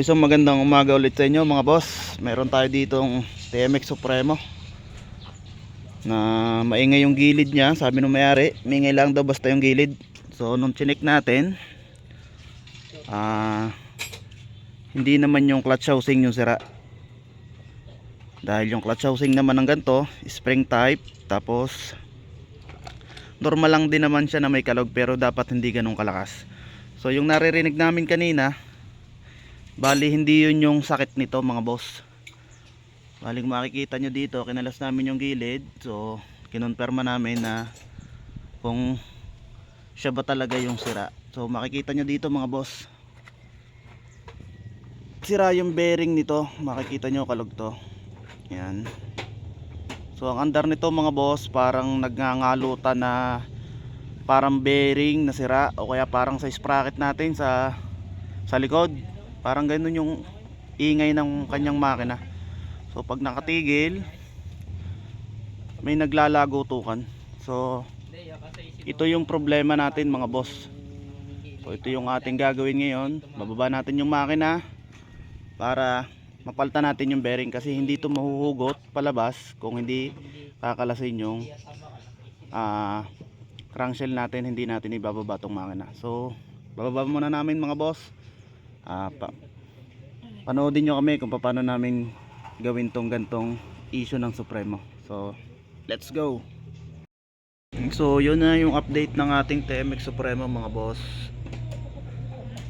So isang magandang umaga ulit sa inyo mga boss. Meron tayo ditong TMX Supremo Na maingay yung gilid niya Sabi nung mayari. Maingay lang daw basta yung gilid. So nung chinek natin ah Hindi naman yung clutch housing yung sira. Dahil yung clutch housing naman ng ganito Spring type Tapos Normal lang din naman siya na may kalog Pero dapat hindi ganun kalakas. So yung naririnig namin kanina Bali hindi yun yung sakit nito mga boss. Bali kung makikita nyo dito Kinalas namin yung gilid. So kinonfirma namin na Kung Siya ba talaga yung sira. So makikita nyo dito mga boss. Sira yung bearing nito. Makikita nyo kalog to. Yan. So ang andar nito mga boss Parang nagngangalutan na Parang bearing na sira O kaya parang sa sprocket natin sa Sa likod Parang ganun yung ingay ng kanyang makina. So pag nakatigil, may naglalago tukan. So ito yung problema natin mga boss. So ito yung ating gagawin ngayon. Bababa natin yung makina para mapalta natin yung bearing kasi hindi ito mahuhugot palabas kung hindi kakalasin yung ah crankshell natin hindi natin ibababa tong makina. So bababa muna namin mga boss ah, pa, panoodin nyo kami kung paano namin gawin tong gantong issue ng Supremo. So let's go. So yun na yung update ng ating TMX Supremo mga boss.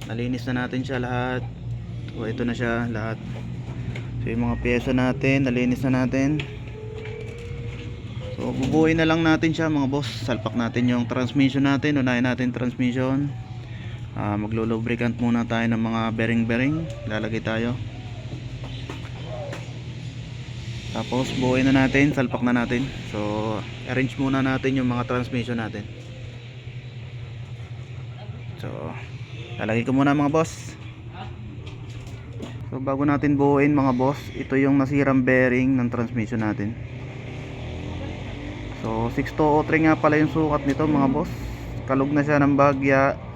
Nalinis na natin siya lahat. So ito na siya lahat. So yung mga pyesa natin nalinis na natin. So bubuhay na lang natin siya mga boss. Salpak natin yung transmission natin. Unahin natin transmission uh, maglo-lubricant muna tayo ng mga bearing bearing lalagay tayo. Tapos buuin na natin. Salpak na natin. So arrange muna natin yung mga transmission natin. So lalagay ko muna mga boss. So bago natin buuin mga boss ito yung nasirang bearing ng transmission natin. So 6203 nga pala yung sukat nito mga boss. Kalog na siya ng bagya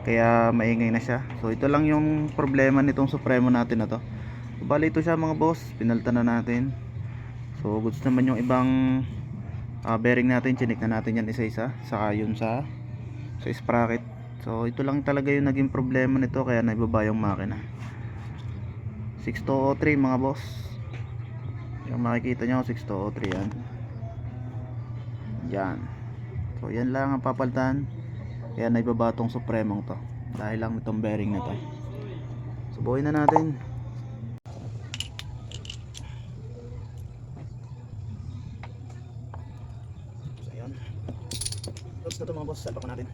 kaya maingay na siya. So ito lang yung problema nitong supremo natin na to. Bali ito siya mga boss. Pinalta na natin. So goods naman yung ibang ah, bearing natin. Chinik na natin yan isa isa saka yun sa sa sprocket. So ito lang talaga yung naging problema nito. Kaya naibaba yung makina. 6203 mga boss. Yung makikita nyo 6203 yan. Yan. So yan lang ang papaltan kaya naibaba tong supremong to. Dahil lang itong bearing na to. Subuhin na natin. So ayun. Oops na to mga boss. Salpak natin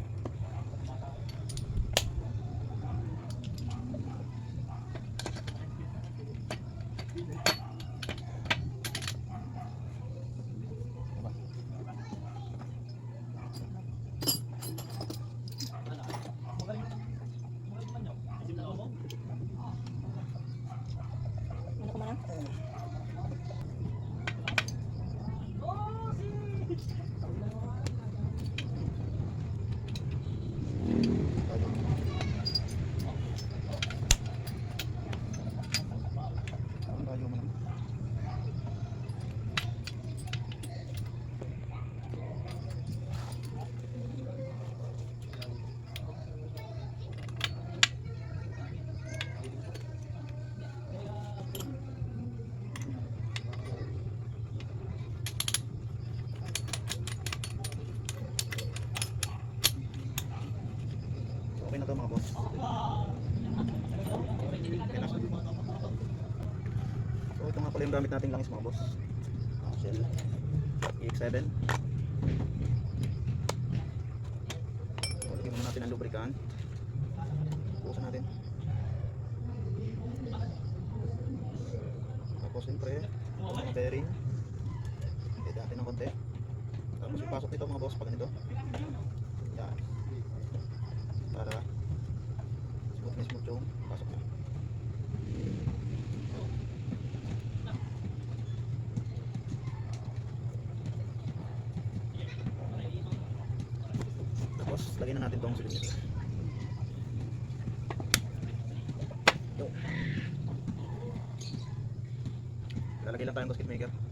Tayo mo lang. Okay na to mga boss. Okay na siya. So ito nga pala yung gamit nating langis mga boss. Ah, Shell EX7. So, lagyan muna natin ang lubricant. Pusan natin. Tapos siyempre, mga bearing. Hit natin ng konti. Tapos ipasok dito mga boss pag ganito. Yan. Para smooth na smooth yung pasok na. Tapos lagyan na natin itong sulit nito. Lalagay lang tayong basket maker.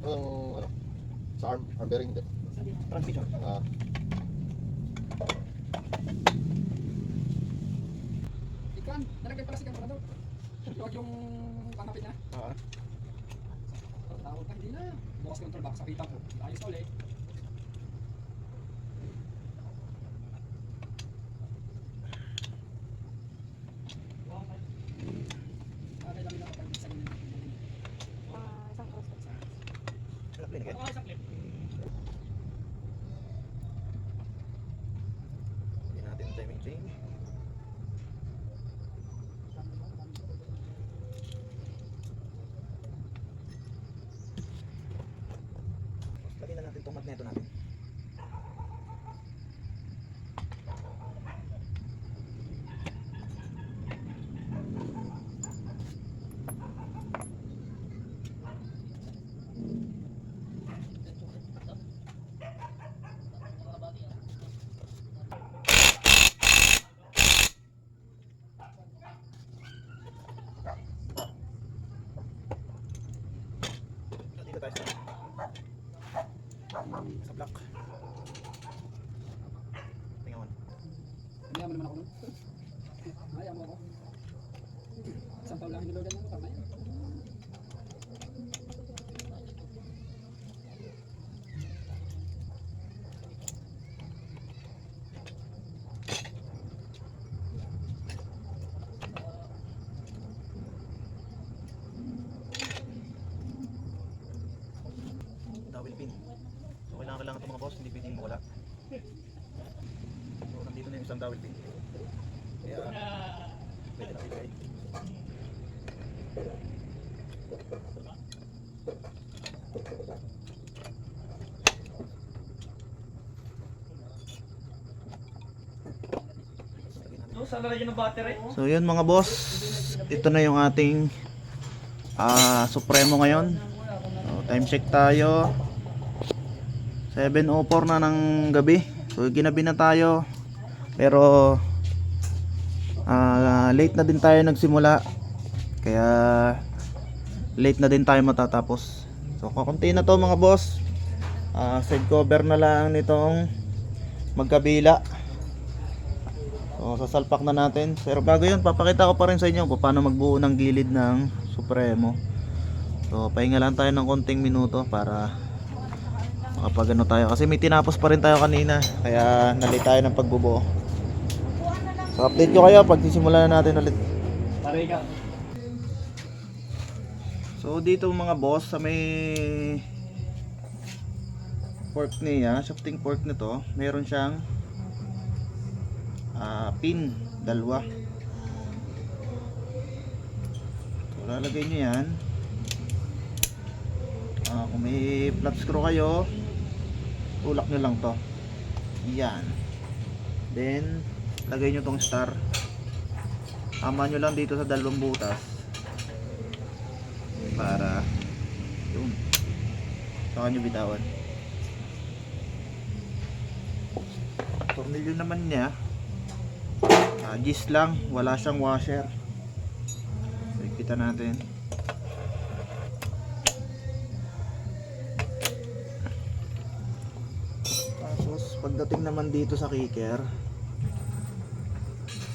Ang ano? Sa arm, arm bearing hindi. Transmission. Ah, Ikan, nalagay pala si Kamperador. Huwag yung pangapit na. Ah. Tawag ka, hindi na. Bukas control box, sakitan ko. Ayos na ulit. Okay, dami na kapag isa ganyan. isang cross po siya. Oo, isang clip. Hindi natin yung timing chain. Lagyan na natin itong magneto natin. Dito tayo sa sa block. Tingnan mo. Hindi naman naman ako nun. Ayaw mo ako. Isang taon lang hinilogan mo, tama yan. Dowel pin. So kailangan kailangan ito mga boss, hindi pwedeng mawala. So nandito na yung isang dowel pin. Kaya pwede na ibigay. So yun mga boss, ito na yung ating ah Supremo ngayon. So, time check tayo. 7.04 na ng gabi. So ginabi na tayo. Pero ah, late na din tayo nagsimula. Kaya late na din tayo matatapos. So kakunti na to mga boss. Ah, side cover na lang nitong magkabila. So sasalpak na natin. Pero bago yun, papakita ko pa rin sa inyo kung paano magbuo ng gilid ng Supremo. So, pahinga lang tayo ng konting minuto para makapagano tayo. Kasi may tinapos pa rin tayo kanina. Kaya nalit tayo ng pagbubuo. So, update ko kayo pag sisimulan na natin ulit. Taray ka. So, dito mga boss, sa may fork niya, shafting fork nito, meron siyang ah, pin, dalawa. So, lalagay nyo yan. Ah, kung may flat screw kayo, tulak nyo lang to. Yan. Then, lagay nyo tong star. Tama nyo lang dito sa dalawang butas. Para, yun. Saka nyo bitawan. Tornilyo naman niya, ah, gis lang, wala siyang washer. So, ikita natin. Tapos, pagdating naman dito sa kicker,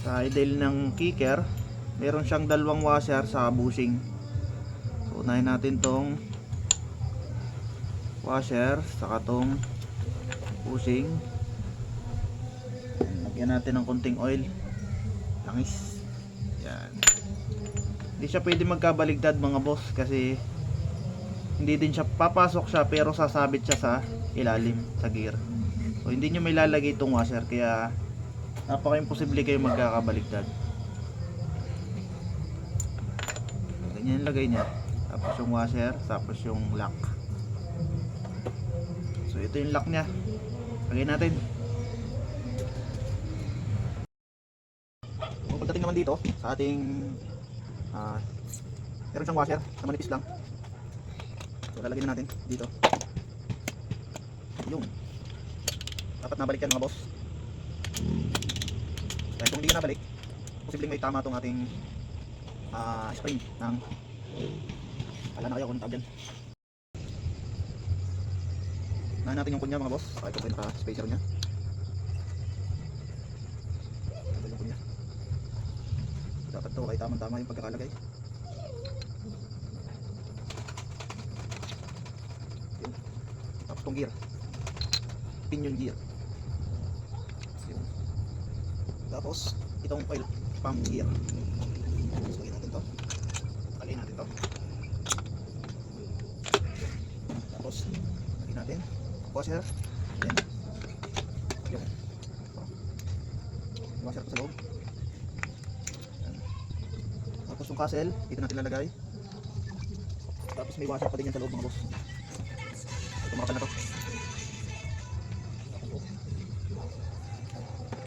sa idle ng kicker, meron siyang dalawang washer sa bushing. So, unahin natin tong washer, saka tong bushing. Lagyan natin ng konting oil. Langis. Yan. Hindi siya pwede magkabaligtad mga boss kasi hindi din siya papasok siya pero sasabit siya sa ilalim sa gear. So hindi niyo may lalagay itong washer kaya napaka-imposible kayo magkakabaligtad. Ganyan lagay niya. Tapos yung washer, tapos yung lock. So ito yung lock niya. Lagay natin. Kung pagdating naman dito sa ating ah meron siyang washer na manipis lang. So lalagyan na natin dito. Yung dapat nabalik yan mga boss. Dahil kung hindi ka nabalik, posibleng may tama tong ating ah spring ng wala na kayo kung tawag. Unahin natin yung kunya mga boss. Saka ito po yung naka-spacer niya. Ito yung kunya. Dapat to kay tamang-tama yung pagkakalagay. Yun. Tapos tong gear. Pinion gear. Yun. Tapos itong oil pump gear. So, lagyan natin to. Lagyan natin to. Tapos lagyan natin washer. Yung. Yung washer sa loob. Yan. Tapos yung castle, dito natin lalagay. Tapos may washer pa din yan sa loob mga boss. Ito mga na to.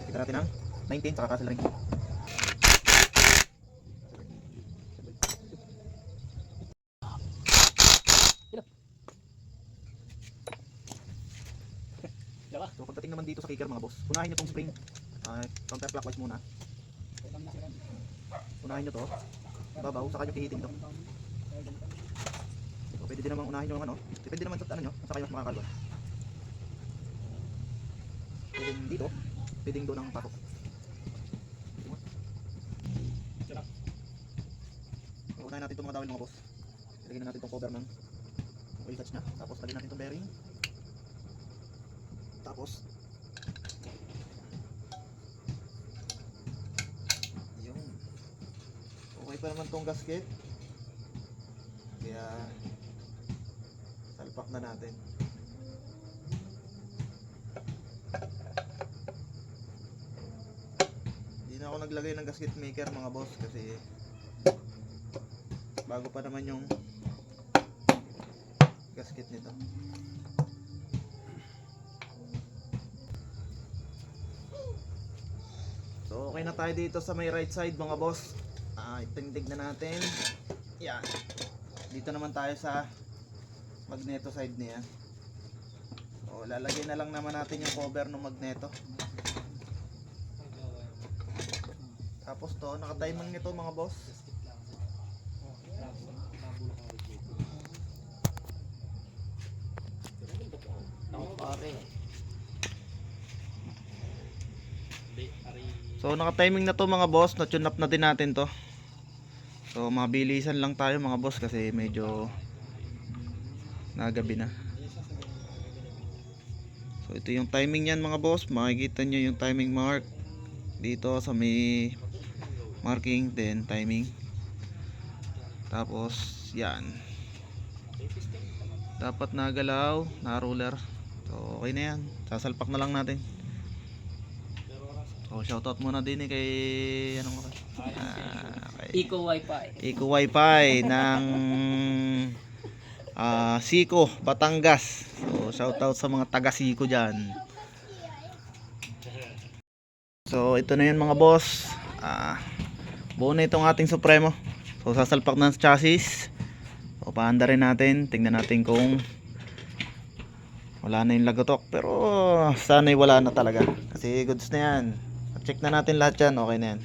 Kita natin ang 19 saka castle ring. Diba? So pagdating naman dito sa kicker mga boss, unahin nyo tong spring. Uh, counterclockwise muna. Unahin nyo to. Babaw, saka nyo pihitin to. So, pwede din naman unahin nyo ang ano. Depende naman sa ano nyo, saka kayo mas makakalwa. Pwede dito, pwede doon ang patok. So, unahin natin itong mga dawil mga boss. Lagyan na natin itong cover ng oil touch na. Tapos lagyan natin itong bearing. Tapos Yun. Okay pa naman tong gasket. Kaya salpak na natin. Hindi na ako naglagay ng gasket maker mga boss kasi bago pa naman yung gasket nito. So okay na tayo dito sa may right side mga boss. Ah, itindig na natin. Yan. Dito naman tayo sa magneto side niya. So lalagay na lang naman natin yung cover ng magneto. Tapos to, naka-timing nito mga boss. So naka-timing na to mga boss, na-tune up na din natin to. So mabilisan lang tayo mga boss kasi medyo nagabi na. So ito yung timing niyan mga boss, makikita nyo yung timing mark dito sa may marking then timing. Tapos yan. Dapat nagalaw, na ruler. So okay na yan, sasalpak na lang natin. So shoutout muna din eh kay ano mo Ah, kay Eco Wi-Fi. Eco Wi-Fi ng ah Siko, Batangas. So shoutout sa mga taga Siko diyan. So ito na 'yan mga boss. Ah buo na itong ating Supremo. So sasalpak na sa chassis. So paanda rin natin, tingnan natin kung wala na yung lagotok pero sana'y wala na talaga kasi goods na yan check na natin lahat yan. Okay na yan.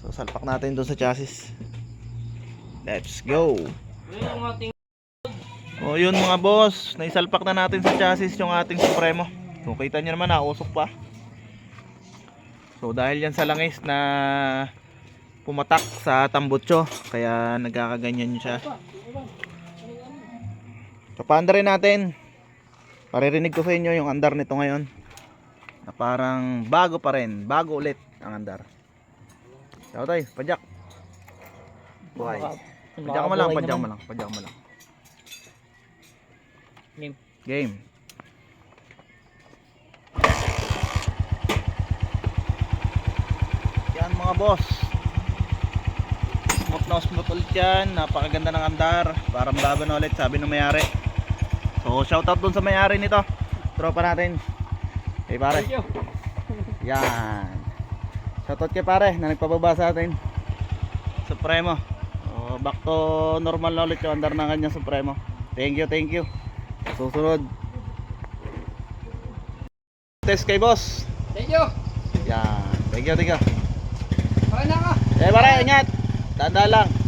So salpak natin doon sa chassis. Let's go. O yun mga boss. Naisalpak na natin sa chassis yung ating Supremo. So kita nyo naman nausok pa. So dahil yan sa langis na pumatak sa tambutso kaya nagkakaganyan siya. So paanda natin. Paririnig ko sa inyo yung andar nito ngayon. Na parang bago pa rin, bago ulit ang andar. Ciao tayo, padyak. Buhay. Padyak mo lang, padyak mo lang, padyak mo lang. Game. Game. Yan mga boss. Smooth na smooth ulit yan. Napakaganda ng andar. Parang bago na ulit sabi ng mayari. So shoutout dun sa mayari nito. Tropa natin. Hey pare. Thank you. Yan. Shoutout kay pare na nagpababa sa atin. Supremo. So, back to normal na ulit yung andar ng kanya Supremo. Thank you, thank you. Susunod. Test kay boss. Thank you. Yan. Thank you, thank you. Okay na ka. Eh pare, ingat. Tanda lang.